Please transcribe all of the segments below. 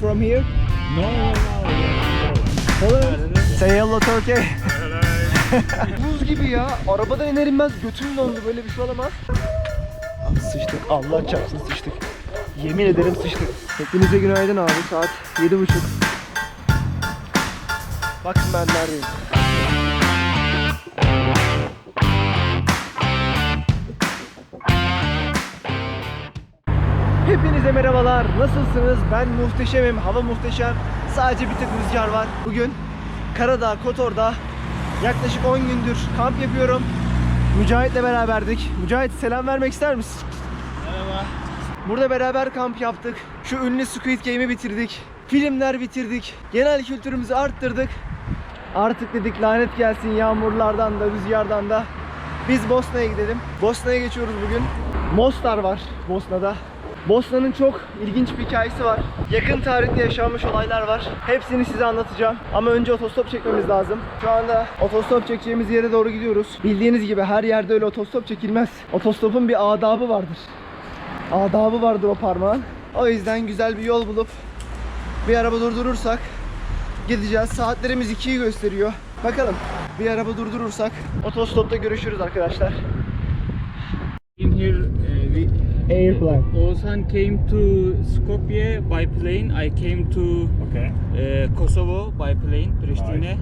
From here? No, no, no. Poland. Say hello Turkey. Hello. Buz gibi ya. Arabadan iner inmez götüm dondu. Böyle bir şey olamaz. Ah, sıçtık. Allah çarpsın sıçtık. Yemin ederim sıçtık. Hepinize günaydın abi. Saat yedi buçuk. Bakın ben neredeyim. Hepinize merhabalar. Nasılsınız? Ben muhteşemim. Hava muhteşem. Sadece bir tık rüzgar var. Bugün Karadağ, Kotor'da yaklaşık 10 gündür kamp yapıyorum. Mücahit'le beraberdik. Mücahit selam vermek ister misin? Merhaba. Burada beraber kamp yaptık. Şu ünlü Squid Game'i bitirdik. Filmler bitirdik. Genel kültürümüzü arttırdık. Artık dedik lanet gelsin yağmurlardan da rüzgardan da. Biz Bosna'ya gidelim. Bosna'ya geçiyoruz bugün. Mostar var Bosna'da. Bosna'nın çok ilginç bir hikayesi var. Yakın tarihte yaşanmış olaylar var. Hepsini size anlatacağım. Ama önce otostop çekmemiz lazım. Şu anda otostop çekeceğimiz yere doğru gidiyoruz. Bildiğiniz gibi her yerde öyle otostop çekilmez. Otostopun bir adabı vardır adabı vardır o parmağın. O yüzden güzel bir yol bulup bir araba durdurursak gideceğiz. Saatlerimiz 2'yi gösteriyor. Bakalım bir araba durdurursak otostopta görüşürüz arkadaşlar. In here, Airplane. Oğuzhan came to Skopje by plane. I came to Okay. uh, Kosovo by plane, Pristina.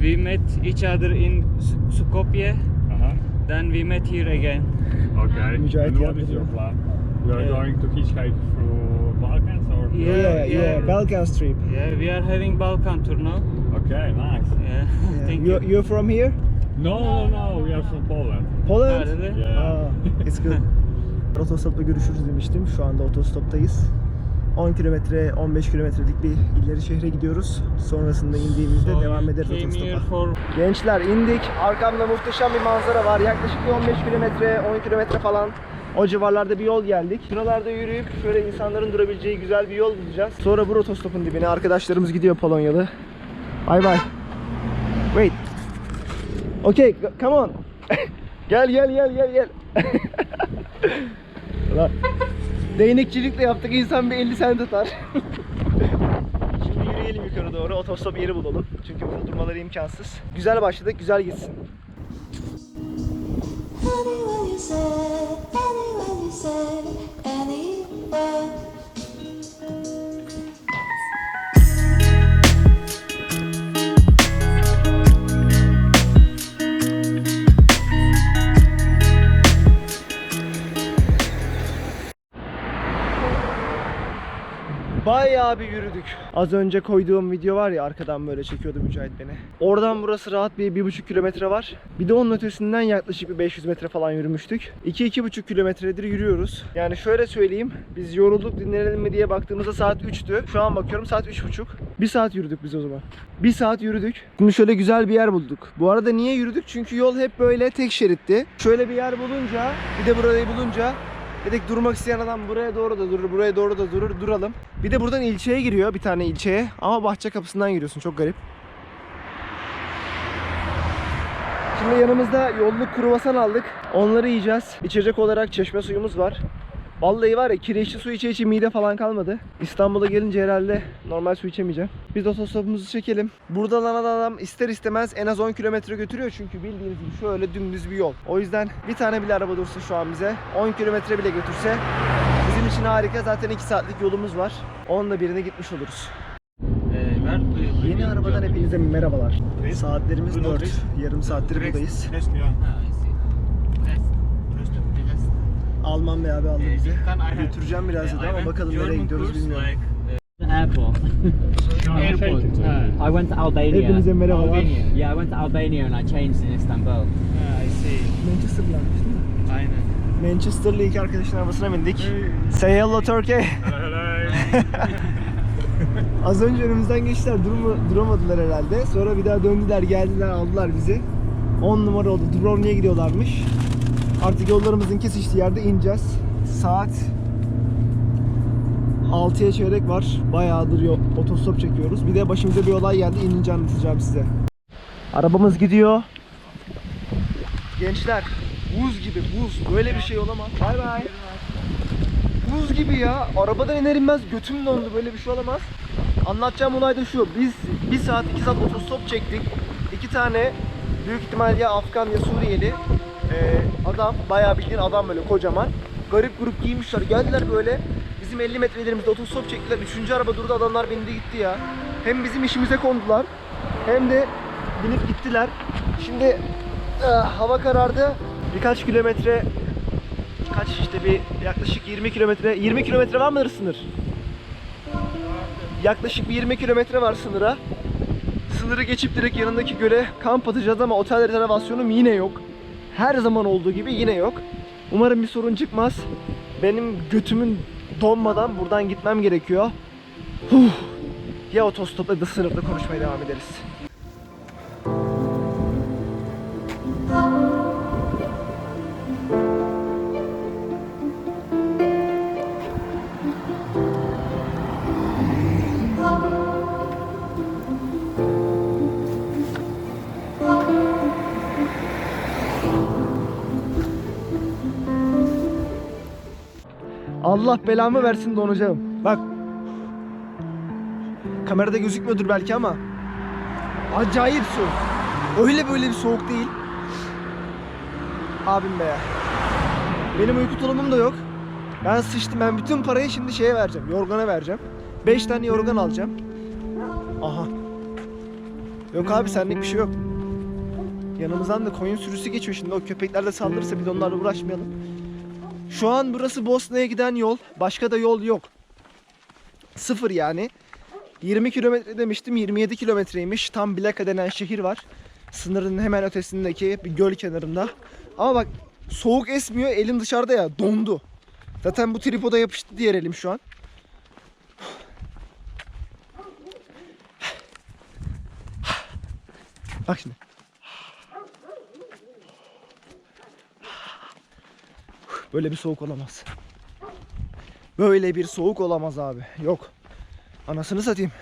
We met each other in Skopje. Uh-huh. Then we met here again. Okay. Mücahit and what is your plan? You are Yeah. going to hitchhike through Balkans or? Yeah, Yeah, yeah, yeah. Balkan trip. Yeah, we are having Balkan tour now. Okay, nice. Yeah, thank you. you. You're from here? No, no, no, we are from Poland. Poland? Ah, really? Yeah. Aa, it's good. Otostopta görüşürüz demiştim. Şu anda otostoptayız. 10 kilometre, 15 kilometrelik bir ileri şehre gidiyoruz. Sonrasında indiğimizde So devam ederiz otostopa. for Gençler indik. Arkamda muhteşem bir manzara var. Yaklaşık bir 15 kilometre, 10 kilometre falan o civarlarda bir yol geldik. Şuralarda yürüyüp şöyle insanların durabileceği güzel bir yol bulacağız. Sonra bu otostopun dibine arkadaşlarımız gidiyor Polonyalı. Bye bye. Wait. Okay, come on. gel gel gel gel gel. Ulan, Değnekçilikle yaptık insan bir 50 sent atar. Şimdi yürüyelim yukarı doğru. Otostop yeri bulalım. Çünkü burada durmaları imkansız. Güzel başladık, güzel gitsin. Bayağı bir yürüdük. Az önce koyduğum video var ya arkadan böyle çekiyordu Mücahit beni. Oradan burası rahat bir, bir buçuk kilometre var. Bir de onun ötesinden yaklaşık bir 500 metre falan yürümüştük. 2-2,5 kilometredir yürüyoruz. Yani şöyle söyleyeyim. Biz yorulduk dinlenelim mi diye baktığımızda saat 3'tü. Şu an bakıyorum saat 3.30. Bir saat yürüdük biz o zaman. Bir saat yürüdük. Şimdi şöyle güzel bir yer bulduk. Bu arada niye yürüdük? Çünkü yol hep böyle tek şeritti. Şöyle bir yer bulunca, bir de burayı bulunca Dedik durmak isteyen adam buraya doğru da durur, buraya doğru da durur, duralım. Bir de buradan ilçeye giriyor, bir tane ilçeye. Ama bahçe kapısından giriyorsun, çok garip. Şimdi yanımızda yolluk kruvasan aldık. Onları yiyeceğiz. İçecek olarak çeşme suyumuz var. Vallahi var ya kireçli su içe içe mide falan kalmadı. İstanbul'a gelince herhalde normal su içemeyeceğim. Biz otostopumuzu çekelim. Buradan alan adam ister istemez en az 10 kilometre götürüyor çünkü bildiğiniz gibi şöyle dümdüz bir yol. O yüzden bir tane bile araba dursa şu an bize 10 kilometre bile götürse bizim için harika. Zaten 2 saatlik yolumuz var. Onunla birine gitmiş oluruz. you Yeni arabadan hepinize merhabalar. Saatlerimiz Good 4. notice. Yarım saattir buradayız. Yes, yeah. Ah, I see. Rest, rest of the rest. Alman bir abi aldı Uh, bizi. Götüreceğim biraz dedi I ama bakalım nereye gidiyoruz bilmiyorum. uh, airport. airport. I went to Albania. Hepinize merhabalar. Albania. Yeah, I went to Albania and I changed in Istanbul. Ah, I see. Mi? Aynen. Manchester'lı iki arkadaşın arabasına bindik. Say hello Turkey. Hello. Az önce önümüzden geçtiler durma, duramadılar herhalde. Sonra bir daha döndüler geldiler aldılar bizi. 10 numara oldu. Dubrovnik'e gidiyorlarmış. Artık yollarımızın kesiştiği yerde ineceğiz. Saat 6'ya çeyrek var. Bayağıdır yol, otostop çekiyoruz. Bir de başımıza bir olay geldi. İnince anlatacağım size. Arabamız gidiyor. Gençler buz gibi buz. Böyle bir şey olamaz. Bay bay. buz gibi ya. Arabadan iner inmez götüm dondu. Böyle bir şey olamaz. Anlatacağım olay da şu. Biz bir saat iki saat otostop çektik. İki tane büyük ihtimal ya Afgan ya Suriyeli ee, adam bayağı bildiğin adam böyle kocaman. Garip grup giymişler. Geldiler böyle bizim 50 metrelerimizde otostop çektiler. Üçüncü araba durdu adamlar bindi gitti ya. Hem bizim işimize kondular hem de binip gittiler. Şimdi ah, hava karardı. Birkaç kilometre kaç işte bir yaklaşık 20 kilometre 20 kilometre var mıdır sınır? Yaklaşık bir 20 kilometre var sınıra. Sınırı geçip direkt yanındaki göle kamp atacağız ama otel rezervasyonum yine yok. Her zaman olduğu gibi yine yok. Umarım bir sorun çıkmaz. Benim götümün donmadan buradan gitmem gerekiyor. Huh. Ya otostopla da sınırda konuşmaya devam ederiz. Allah belamı versin donacağım. Bak. Kamerada gözükmüyordur belki ama acayip soğuk. Öyle böyle bir soğuk değil. Abim be ya. Benim uyku tulumum da yok. Ben sıçtım. Ben bütün parayı şimdi şeye vereceğim. Yorgana vereceğim. 5 tane yorgan alacağım. Aha. Yok abi senlik bir şey yok. Yanımızdan da koyun sürüsü geçiyor şimdi. O köpekler de saldırırsa biz onlarla uğraşmayalım. Şu an burası Bosna'ya giden yol. Başka da yol yok. Sıfır yani. 20 kilometre demiştim. 27 kilometreymiş. Tam Bileka denen şehir var. Sınırın hemen ötesindeki bir göl kenarında. Ama bak soğuk esmiyor. Elim dışarıda ya. Dondu. Zaten bu tripoda yapıştı diğer elim şu an. Bak şimdi. Böyle bir soğuk olamaz. Böyle bir soğuk olamaz abi. Yok. Anasını satayım.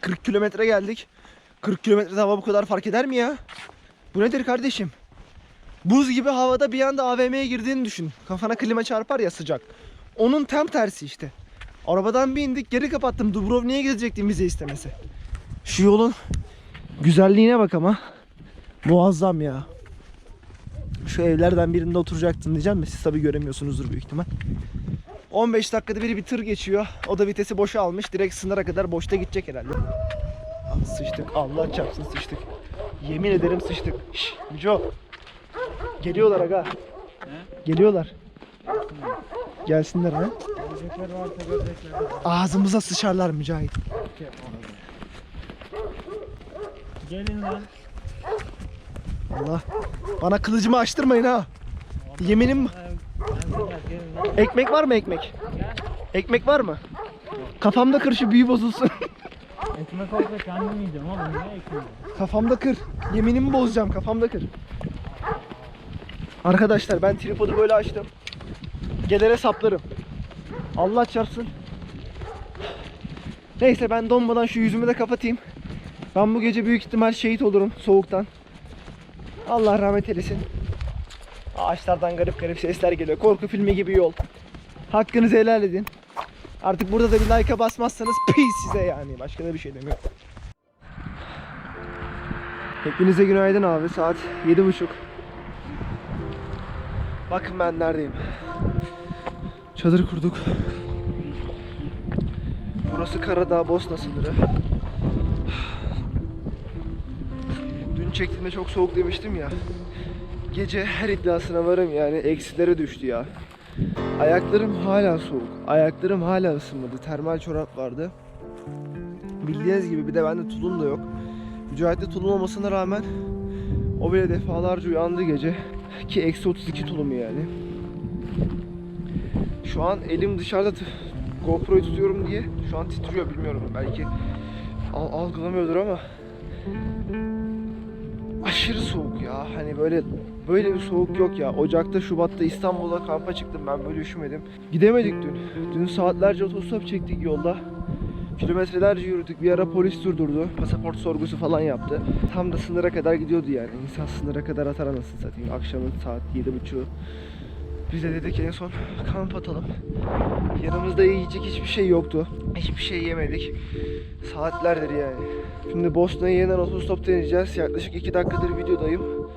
40 kilometre geldik. 40 kilometrede hava bu kadar fark eder mi ya? Bu nedir kardeşim? Buz gibi havada bir anda AVM'ye girdiğini düşün. Kafana klima çarpar ya sıcak. Onun tam tersi işte. Arabadan bir indik geri kapattım. Dubrovnik'e gezecektim vize istemesi. Şu yolun güzelliğine bak ama. Muazzam ya. Şu evlerden birinde oturacaktın diyeceğim de siz tabi göremiyorsunuzdur büyük ihtimal. 15 dakikada biri bir tır geçiyor. O da vitesi boşa almış. Direkt sınıra kadar boşta gidecek herhalde. Ah, sıçtık. Allah çarpsın sıçtık. Yemin ederim sıçtık. Şşş. Geliyorlar aga. Geliyorlar. Gelsinler ha. Ağzımıza sıçarlar Mücahit. Gelin lan. Allah. Bana kılıcımı açtırmayın ha. Yeminim. Ekmek var mı ekmek? Ekmek var mı? Kafamda kır şu büyü bozulsun. Ekmek olsa kendim yiyeceğim oğlum ne ekmeği? kafamda kır. Yeminimi bozacağım kafamda kır. Arkadaşlar ben tripodu böyle açtım. Gelere saplarım. Allah çarpsın. Neyse ben donmadan şu yüzümü de kapatayım. Ben bu gece büyük ihtimal şehit olurum soğuktan. Allah rahmet eylesin. Ağaçlardan garip garip sesler geliyor. Korku filmi gibi yol. Hakkınızı helal edin. Artık burada da bir like'a basmazsanız pis size yani. Başka da bir şey demiyorum. Hepinize günaydın abi. Saat yedi buçuk. Bakın ben neredeyim. Çadır kurduk. Burası Karadağ Bosna sınırı. Çektiğimde çok soğuk demiştim ya. Gece her iddiasına varım yani eksilere düştü ya. Ayaklarım hala soğuk. Ayaklarım hala ısınmadı. Termal çorap vardı. Bildiğiniz gibi bir de bende tulum da yok. Mücahit'te tulum olmasına rağmen o bile defalarca uyandı gece. Ki eksi 32 tulum yani. Şu an elim dışarıda GoPro'yu tutuyorum diye şu an titriyor bilmiyorum belki al- algılamıyordur ama aşırı soğuk ya hani böyle böyle bir soğuk yok ya Ocak'ta Şubat'ta İstanbul'a kampa çıktım ben böyle üşümedim gidemedik dün dün saatlerce otostop çektik yolda Kilometrelerce yürüdük. Bir ara polis durdurdu. Pasaport sorgusu falan yaptı. Tam da sınıra kadar gidiyordu yani. İnsan sınıra kadar atar anasını satayım. Akşamın saat 7.30'u. Biz de dedik en son kamp atalım. Yanımızda yiyecek hiçbir şey yoktu. Hiçbir şey yemedik. Saatlerdir yani. Şimdi Bosna'ya yeniden otostop deneyeceğiz. Yaklaşık 2 dakikadır videodayım.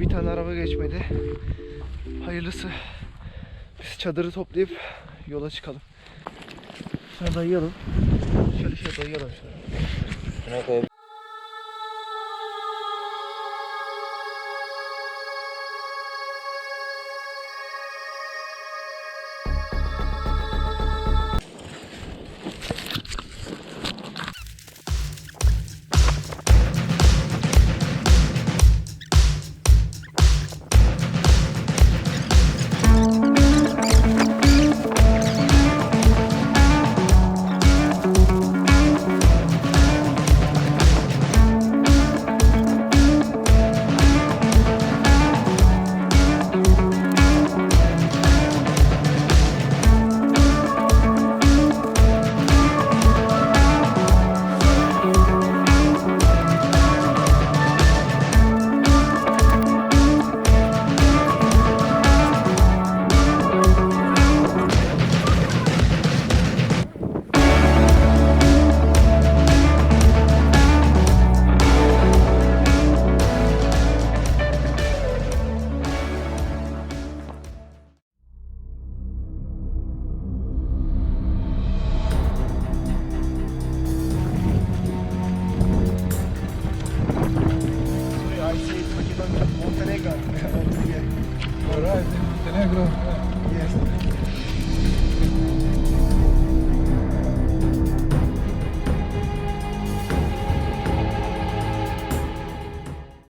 Bir tane araba geçmedi. Hayırlısı. Biz çadırı toplayıp yola çıkalım. Şuna dayayalım. Şöyle şöyle dayayalım. Şöyle. Sorry, I